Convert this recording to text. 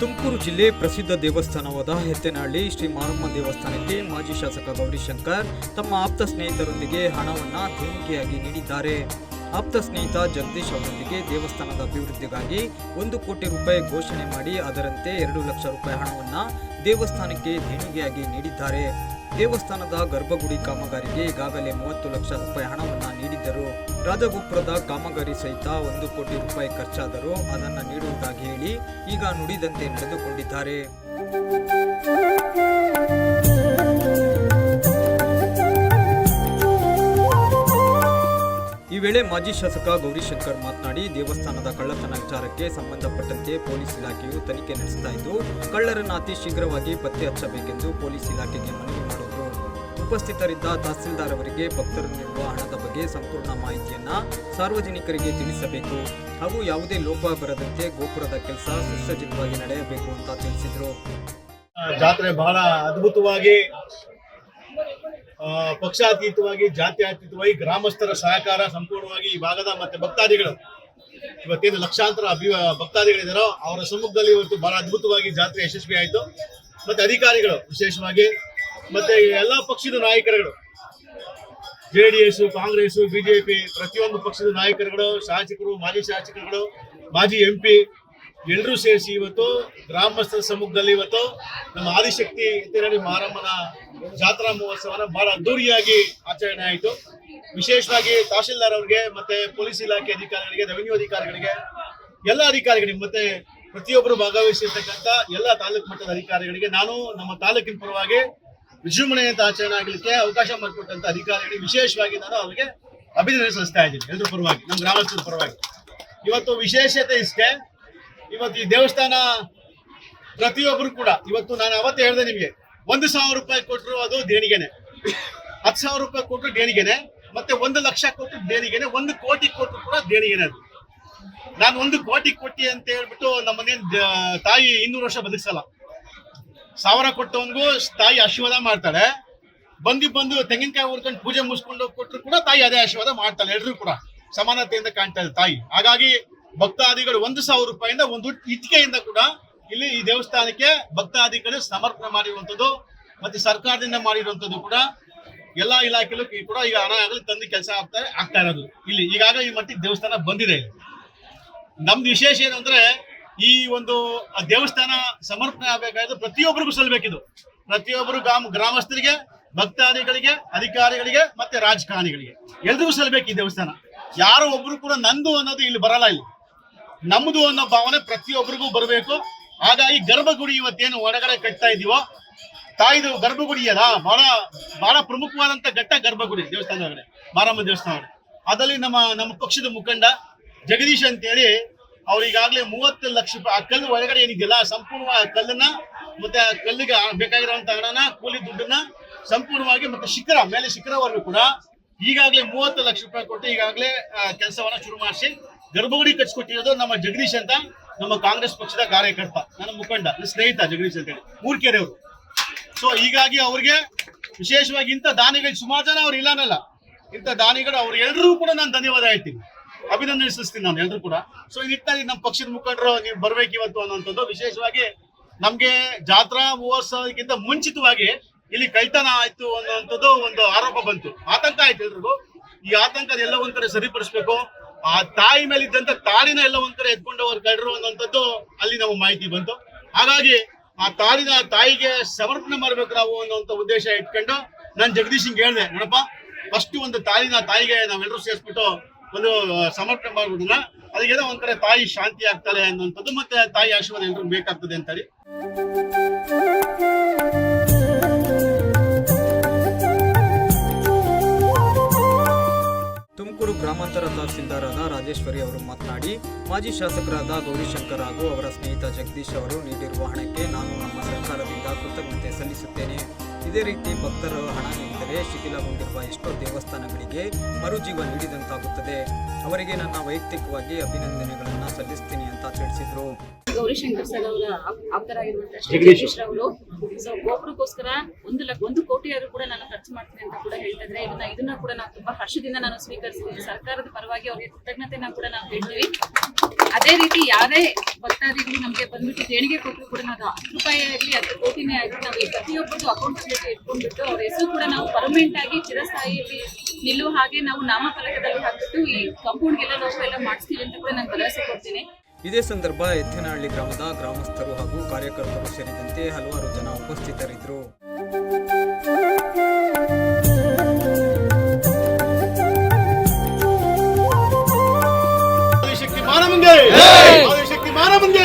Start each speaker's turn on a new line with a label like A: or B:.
A: ತುಮಕೂರು ಜಿಲ್ಲೆ ಪ್ರಸಿದ್ಧ ದೇವಸ್ಥಾನವಾದ ಹೆತ್ತೆನಹಳ್ಳಿ ಶ್ರೀ ಮಾರಮ್ಮ ದೇವಸ್ಥಾನಕ್ಕೆ ಮಾಜಿ ಶಾಸಕ ಗೌರಿಶಂಕರ್ ತಮ್ಮ ಆಪ್ತ ಸ್ನೇಹಿತರೊಂದಿಗೆ ಹಣವನ್ನು ದೇಣಿಗೆಯಾಗಿ ನೀಡಿದ್ದಾರೆ. ಆಪ್ತ ಸ್ನೇಹಿತ ಜಗದೀಶ್ ಅವರೊಂದಿಗೆ ದೇವಸ್ಥಾನದ ಅಭಿವೃದ್ಧಿಗಾಗಿ ಒಂದು ಕೋಟಿ ರೂಪಾಯಿ ಘೋಷಣೆ ಮಾಡಿ ಅದರಂತೆ ಎರಡು ಲಕ್ಷ ರೂಪಾಯಿ ಹಣವನ್ನು ದೇವಸ್ಥಾನಕ್ಕೆ ದೇಣಿಗೆಯಾಗಿ ನೀಡಿದ್ದಾರೆ. ದೇವಸ್ಥಾನದ ಗರ್ಭಗುಡಿ ಕಾಮಗಾರಿಗೆ ಈಗಾಗಲೇ ಮೂವತ್ತು ಲಕ್ಷ ರೂಪಾಯಿ ಹಣವನ್ನು ನೀಡಿದ್ದರು. ರಾಜಗೋಪುರದ ಕಾಮಗಾರಿ ಸಹಿತ ಒಂದು ಕೋಟಿ ರೂಪಾಯಿ ಖರ್ಚಾದರೂ ಅದನ್ನು ನೀಡುವುದಾಗಿ ಹೇಳಿ ಈಗ ನುಡಿದಂತೆ ನಡೆದುಕೊಂಡಿದ್ದಾರೆ. ಈ ವೇಳೆ ಮಾಜಿ ಶಾಸಕ ಗೌರಿಶಂಕರ್ ಮಾತನಾಡಿ, ದೇವಸ್ಥಾನದ ಕಳ್ಳತನ ವಿಚಾರಕ್ಕೆ ಸಂಬಂಧಪಟ್ಟಂತೆ ಪೊಲೀಸ್ ಇಲಾಖೆಯು ತನಿಖೆ ನಡೆಸ್ತಾ ಇದ್ದು, ಕಳ್ಳರನ್ನು ಅತಿ ಶೀಘ್ರವಾಗಿ ಪತ್ತೆ ಹಚ್ಚಬೇಕೆಂದು ಪೊಲೀಸ್ ಇಲಾಖೆಗೆ ಮನವಿ ಮಾಡಿದರು ಉಪಸ್ಥಿತರಿದ್ದ ತಹಸೀಲ್ದಾರ್ ಅವರಿಗೆ ಭಕ್ತರು ನೀಡುವ ಹಣದ ಬಗ್ಗೆ ಸಂಪೂರ್ಣ ಮಾಹಿತಿಯನ್ನ ಸಾರ್ವಜನಿಕರಿಗೆ ತಿಳಿಸಬೇಕು ಹಾಗೂ ಯಾವುದೇ ಲೋಪ ಬರದಂತೆ ಗೋಪುರದ ಕೆಲಸ ಸುಸಜ್ಜಿತವಾಗಿ ನಡೆಯಬೇಕು ಅಂತ ತಿಳಿಸಿದರು.
B: ಜಾತ್ರೆ ಬಹಳ ಅದ್ಭುತವಾಗಿ ಪಕ್ಷಾತೀತವಾಗಿ, ಜಾತ್ಯಾತೀತವಾಗಿ ಗ್ರಾಮಸ್ಥರ ಸಹಕಾರ ಸಂಪೂರ್ಣವಾಗಿ ಈ ಭಾಗದ ಮತ್ತೆ ಭಕ್ತಾದಿಗಳು, ಇವತ್ತೇನು ಲಕ್ಷಾಂತರ ಅಭಿ ಭಕ್ತಾದಿಗಳಿದಾರೋ ಅವರ ಸಮ್ಮುಖದಲ್ಲಿ ಇವತ್ತು ಬಹಳ ಅದ್ಭುತವಾಗಿ ಜಾತ್ರೆ ಯಶಸ್ವಿ ಆಯಿತು ಮತ್ತೆ ಅಧಿಕಾರಿಗಳು ವಿಶೇಷವಾಗಿ ಮತ್ತೆ ಎಲ್ಲ ಪಕ್ಷದ ನಾಯಕರುಗಳು, J D S, Congress BJP ಪ್ರತಿಯೊಂದು ಪಕ್ಷದ ನಾಯಕರುಗಳು, ಶಾಸಕರು, ಮಾಜಿ ಶಾಸಕರುಗಳು, ಮಾಜಿ ಎಂ ಪಿ ಎಲ್ಲರೂ ಸೇರಿಸಿ ಇವತ್ತು ಗ್ರಾಮಸ್ಥರ ಸಮ್ಮುಖದಲ್ಲಿ ಇವತ್ತು ನಮ್ಮ ಆದಿಶಕ್ತಿ ಇತರಡಿ ಮಾರಮ್ಮನ ಜಾತ್ರಾ ಮಹೋತ್ಸವನ ಬಹಳ ಅದ್ದೂರಿಯಾಗಿ ಆಚರಣೆ ಆಯಿತು. ವಿಶೇಷವಾಗಿ ತಹಶೀಲ್ದಾರ್ ಅವರಿಗೆ ಮತ್ತೆ ಪೊಲೀಸ್ ಇಲಾಖೆ ಅಧಿಕಾರಿಗಳಿಗೆ, ರೆವಿನ್ಯೂ ಅಧಿಕಾರಿಗಳಿಗೆ, ಎಲ್ಲ ಅಧಿಕಾರಿಗಳಿಗೆ ಮತ್ತೆ ಪ್ರತಿಯೊಬ್ಬರು ಭಾಗವಹಿಸಿರ್ತಕ್ಕಂಥ ಎಲ್ಲ ತಾಲೂಕು ಮಟ್ಟದ ಅಧಿಕಾರಿಗಳಿಗೆ ನಾನು ನಮ್ಮ ತಾಲೂಕಿನ ಪರವಾಗಿ ವಿಜೃಂಭಣೆ ಅಂತ ಆಚರಣೆ ಆಗಲಿಕ್ಕೆ ಅವಕಾಶ ಮಾಡಿಕೊಟ್ಟಂತ ಅಧಿಕಾರಿಗಳಿಗೆ ವಿಶೇಷವಾಗಿ ನಾನು ಅವರಿಗೆ ಅಭಿನಂದನೆ ಸಲ್ಲಿಸ್ತಾ ಇದ್ದೀನಿ ಎಲ್ಲರ ಪರವಾಗಿ ನಮ್ಮ ಗ್ರಾಮಸ್ಥರ ಪರವಾಗಿ. ಇವತ್ತು ವಿಶೇಷತೆ ಇಷ್ಟೇ ಇವತ್ತು ಈ ದೇವಸ್ಥಾನ ಪ್ರತಿಯೊಬ್ಬರು ಕೂಡ, ಇವತ್ತು ನಾನು ಅವತ್ತೇ ಹೇಳಿದೆ ನಿಮಗೆ, ಒಂದು ಸಾವಿರ ರೂಪಾಯಿ ಕೊಟ್ಟರು ಅದು ದೇಣಿಗೆನೆ. ಹತ್ತು ಸಾವಿರ ರೂಪಾಯಿ ಕೊಟ್ಟರು ದೇಣಿಗೆನೆ, ಮತ್ತೆ ಒಂದು ಲಕ್ಷ ಕೊಟ್ಟರು ದೇಣಿಗೆನೆ, ಒಂದು ಕೋಟಿ ಕೊಟ್ಟರು ಕೂಡ ದೇಣಿಗೆನೆ ಅದು. ನಾನು ಒಂದು ಕೋಟಿ ಕೊಟ್ಟಿ ಅಂತ ಹೇಳ್ಬಿಟ್ಟು ನಮ್ಮನೇನು ತಾಯಿ ಇನ್ನೂರು ವರ್ಷ ಬದುಕಿಸಲ್ಲ. ಸಾವಿರ ಕೊಟ್ಟವನ್ಗೂ ತಾಯಿ ಆಶೀರ್ವಾದ ಮಾಡ್ತಾಳೆ. ಬಂದಿ ಬಂದು ತೆಂಗಿನಕಾಯಿ ಹುಡ್ಕೊಂಡು ಪೂಜೆ ಮುಗಿಸ್ಕೊಂಡು ಕೊಟ್ಟರು ಕೂಡ ತಾಯಿ ಅದೇ ಆಶೀರ್ವಾದ ಮಾಡ್ತಾಳೆ ಎಲ್ಲರೂ ಕೂಡ. ಸಮಾನತೆಯಿಂದ ಕಾಣ್ತಾ ಇದೆ ತಾಯಿ. ಹಾಗಾಗಿ ಭಕ್ತಾದಿಗಳು ಒಂದು ಸಾವಿರ ರೂಪಾಯಿಂದ ಒಂದು ಇಟ್ಟಿಗೆಯಿಂದ ಕೂಡ ಇಲ್ಲಿ ಈ ದೇವಸ್ಥಾನಕ್ಕೆ ಭಕ್ತಾದಿಗಳು ಸಮರ್ಪಣೆ ಮಾಡಿರುವಂಥದ್ದು ಮತ್ತೆ ಸರ್ಕಾರದಿಂದ ಮಾಡಿರುವಂಥದ್ದು ಕೂಡ ಎಲ್ಲಾ ಇಲಾಖೆಲೂ ಕೂಡ ಈಗ ಆಗಲಿ ತಂದು ಕೆಲಸ ಆಗ್ತಾ ಆಗ್ತಾ ಇರೋದು. ಇಲ್ಲಿ ಈಗಾಗಲೇ ಈ ಮಟ್ಟಿಗೆ ದೇವಸ್ಥಾನ ಬಂದಿದೆ. ನಮ್ದು ವಿಶೇಷ ಏನು ಈ ಒಂದು ದೇವಸ್ಥಾನ ಸಮರ್ಪಣೆ ಆಗಬೇಕಾದ್ರೆ ಪ್ರತಿಯೊಬ್ಬರಿಗೂ ಸಲ್ಲಬೇಕಿದು. ಪ್ರತಿಯೊಬ್ಬರು ಗ್ರಾಮ, ಗ್ರಾಮಸ್ಥರಿಗೆ, ಭಕ್ತಾದಿಗಳಿಗೆ, ಅಧಿಕಾರಿಗಳಿಗೆ ಮತ್ತೆ ರಾಜಕಾರಣಿಗಳಿಗೆ. ಎಲ್ರಿಗೂ ಸಲ್ಲಬೇಕು ಈ ದೇವಸ್ಥಾನ. ಯಾರು ಒಬ್ರು ಕೂಡ ನಂದು ಅನ್ನೋದು ಇಲ್ಲಿ ಬರಲ್ಲ ಇಲ್ಲಿ. ನಮ್ದು ಅನ್ನೋ ಭಾವನೆ ಪ್ರತಿಯೊಬ್ಬರಿಗೂ ಬರಬೇಕು. ಹಾಗಾಗಿ ಗರ್ಭಗುಡಿ ಇವತ್ತೇನು ಒಳಗಡೆ ಕಟ್ತಾ ಇದೀವೋ, ತಾಯಿದು ಗರ್ಭಗುಡಿ ಅಲ್ಲ, ಬಹಳ ಬಹಳ ಪ್ರಮುಖವಾದಂತ ಘಟ್ಟ ಗರ್ಭಗುಡಿ ದೇವಸ್ಥಾನ ಮಾರಮ್ಮ ದೇವಸ್ಥಾನ ಅದಲ್ಲಿ ನಮ್ಮ ನಮ್ಮ ಪಕ್ಷದ ಮುಖಂಡ ಜಗದೀಶ್ ಅಂತೇಳಿ ಅವ್ರು ಈಗಾಗಲೇ ಮೂವತ್ತು ಲಕ್ಷ ರೂಪಾಯಿ, ಆ ಕಲ್ಲು ಒಳಗಡೆ ಏನಿದೆಯಲ್ಲ ಸಂಪೂರ್ಣವಾಗಿ ಕಲ್ಲನ್ನ ಮತ್ತೆ ಆ ಕಲ್ಲಿಗೆ ಬೇಕಾಗಿರುವಂತ ಹಣನ, ಕೂಲಿ ದುಡ್ಡನ್ನ ಸಂಪೂರ್ಣವಾಗಿ ಮತ್ತೆ ಶಿಖರ, ಮೇಲೆ ಶಿಖರವರೆಗೂ ಕೂಡ ಈಗಾಗಲೇ ಮೂವತ್ತು ಲಕ್ಷ ರೂಪಾಯಿ ಕೊಟ್ಟು ಈಗಾಗಲೇ ಕೆಲಸವನ್ನ ಶುರು ಮಾಡಿಸಿ ಗರ್ಭಗುಡಿ ಕಟ್ಸ್ಕೊಟ್ಟಿರೋದು ನಮ್ಮ ಜಗದೀಶ್ ಅಂತ ನಮ್ಮ ಕಾಂಗ್ರೆಸ್ ಪಕ್ಷದ ಕಾರ್ಯಕರ್ತ, ನನ್ನ ಮುಖಂಡ, ನನ್ನ ಸ್ನೇಹಿತ ಜಗದೀಶ್ ಅಂತ ಹೇಳಿ ಮೂರ್ಕೆರೆ ಅವರು ಸೊ ಹೀಗಾಗಿ ಅವ್ರಿಗೆ ವಿಶೇಷವಾಗಿ ಇಂಥ ದಾನಿಗಳು, ಸುಮಾರು ಜನ ಅವ್ರು ಇಲ್ಲ ಇಂಥ ದಾನಿಗಳು, ಅವ್ರು ಎಲ್ಲರೂ ಕೂಡ ನಾನು ಧನ್ಯವಾದ ಹೇಳ್ತೀನಿ. ಅಭಿನಂದನೆ ಸಲ್ಲಿಸ್ತೀನಿ ನಾನು ಎಲ್ಲರೂ ಕೂಡ. ಸೊ ಈ ನಿಟ್ಟಿನಲ್ಲಿ ನಮ್ಮ ಪಕ್ಷದ ಮುಖಂಡರು ನೀವು ಬರ್ಬೇಕು ಇವತ್ತು ಅನ್ನೋಂಥದ್ದು ವಿಶೇಷವಾಗಿ ನಮ್ಗೆ ಜಾತ್ರಾ ಮಹೋತ್ಸವಕ್ಕಿಂತ ಮುಂಚಿತವಾಗಿ ಇಲ್ಲಿ ಕೈತನ ಆಯ್ತು ಅನ್ನೋಂಥದ್ದು ಒಂದು ಆರೋಪ ಬಂತು. ಆತಂಕ ಆಯ್ತು ಎಲ್ರಿಗೂ. ಈ ಆತಂಕ ಎಲ್ಲ ಒಂದ್ ಕಡೆ ಸರಿಪಡಿಸ್ಬೇಕು. ಆ ತಾಯಿ ಮೇಲೆ ಇದ್ದಂತ ತಾಳಿನ ಎಲ್ಲ ಒಂದ್ ಕಡೆ ಎತ್ಕೊಂಡು ಅವ್ರು ಕಳ್ಳರು ಅನ್ನೋಂಥದ್ದು ಅಲ್ಲಿ ನಮ್ಮ ಮಾಹಿತಿ ಬಂತು. ಹಾಗಾಗಿ ಆ ತಾಳಿನ ತಾಯಿಗೆ ಸಮರ್ಪಣೆ ಮಾಡ್ಬೇಕು ನಾವು ಅನ್ನೋಂಥ ಉದ್ದೇಶ ಇಟ್ಕೊಂಡು ನಾನು ಜಗದೀಶ್ ಹಿಂಗೆ ಹೇಳಿದೆ, ನೋಡಪ್ಪ ಫಸ್ಟ್ ಒಂದು ತಾಳಿನ ತಾಯಿಗೆ ನಾವೆಲ್ಲರೂ ಸೇರಿಸ್ಬಿಟ್ಟು ಒಂದು ಸಮರ್ಪಣೆ ಮಾಡ್ಬಿಡೋಣ. ಅದಕ್ಕೆ ಒಂದ್ ಕಡೆ ತಾಯಿ ಶಾಂತಿ ಆಗ್ತಾಳೆ ಅನ್ನುವಂಥದ್ದು ಮತ್ತೆ ತಾಯಿ ಆಶೀರ್ವಾದ ಎಲ್ರಿಗೂ ಬೇಕಾಗ್ತದೆ ಅಂತೇಳಿ.
A: ತುಮಕೂರು ಗ್ರಾಮಾಂತರ ತಹಸೀಲ್ದಾರಾದ ರಾಜೇಶ್ವರಿ ಅವರು ಮಾತನಾಡಿ, ಮಾಜಿ ಶಾಸಕರಾದ ಗೌರಿಶಂಕರ್ ಹಾಗೂ ಅವರ ಸ್ನೇಹಿತ ಜಗದೀಶ್ ಅವರು ನೀಡಿರುವ ಹಣಕ್ಕೆ ನಾನು ನಮ್ಮ ಸರ್ಕಾರದಿಂದ ಕೃತಜ್ಞತೆ ಸಲ್ಲಿಸುತ್ತೇನೆ. ಇದೇ ರೀತಿ ಭಕ್ತರು ಹಣ ನೀಡಿದರೆ ಶಿಥಿಲಗೊಂಡಿರುವ ಎಷ್ಟೋ ದೇವಸ್ಥಾನಗಳಿಗೆ ಮರುಜೀವ ನೀಡಿದಂತಾಗುತ್ತದೆ. ಅವರಿಗೆ ನನ್ನ ವೈಯಕ್ತಿಕವಾಗಿ ಅಭಿನಂದನೆಗಳನ್ನು ಸಲ್ಲಿಸ್ತೀನಿ ಅಂತ ತಿಳಿಸಿದರು.
C: ಗೌರಿಶಂಕರ್ ಸರ್ ಅವರ ಆಪ್- ಆಪ್ತರಾಗಿರುವಂತಹ
B: ಜಗದೀಶ್.
C: ಅವರು. ಸೊ ಗೋಪುರಕ್ಕೋಸ್ಕರ ಒಂದು ಲಕ್ಷ ಒಂದು ಕೋಟಿ ಆದ್ರೂ ಕೂಡ ನಾನು ಖರ್ಚು ಮಾಡ್ತೀನಿ ಅಂತ ಕೂಡ ಹೇಳ್ತಿದ್ರೆ ಇದನ್ನ ಇದನ್ನ ಕೂಡ ನಾವು ತುಂಬಾ ಹರ್ಷದಿಂದ ನಾನು ಸ್ವೀಕರಿಸ್ತೀನಿ. ಸರ್ಕಾರದ ಪರವಾಗಿ ಅವರಿಗೆ ಕೃತಜ್ಞತೆನ ಕೂಡ ನಾವು ಹೇಳ್ತೀವಿ. ಅದೇ ರೀತಿ ಯಾರೇ ಭಕ್ತಾದಿಗಳು ನಮಗೆ ಬಂದ್ಬಿಟ್ಟು ದೇಣಿಗೆ ಕೊಟ್ಟರು ಕೂಡ ನಾವು ಹತ್ತು ರೂಪಾಯಿ ಆಗಲಿ ಹತ್ತು ಕೋಟಿನೇ ಆಗಲಿ ನಾವು ಪ್ರತಿಯೊಬ್ಬರದ್ದು ಅಕೌಂಟ್ ಇಟ್ಕೊಂಡ್ಬಿಟ್ಟು ಅವ್ರ ಹೆಸರು ಕೂಡ ನಾವು ಪರ್ಮನೆಂಟ್ ಆಗಿ ಚಿರಸ್ಥಾಯಿಯಲ್ಲಿ ನಿಲ್ಲುವ ಹಾಗೆ ನಾವು ನಾಮಫಲಕದಲ್ಲಿ ಹಾಕ್ಬಿಟ್ಟು ಈ ಕಂಪೌಂಡ್ಗೆಲ್ಲ ನಾವು ಎಲ್ಲ ಮಾಡಿಸ್ತೀವಿ ಅಂತ ಕೂಡ ನಾನು ಭರವಸೆ ಕೊಡ್ತೀನಿ.
A: ಇದೇ ಸಂದರ್ಭ ಎತ್ತೇನಹಳ್ಳಿ ಗ್ರಾಮದ ಗ್ರಾಮಸ್ಥರು ಹಾಗೂ ಕಾರ್ಯಕರ್ತರು ಸೇರಿದಂತೆ ಹಲವಾರು ಜನ ಉಪಸ್ಥಿತರಿದ್ದರು. ಮುಂದೆ ಆದಿಶಕ್ತಿ ಮಾರ ಮುಂದೆ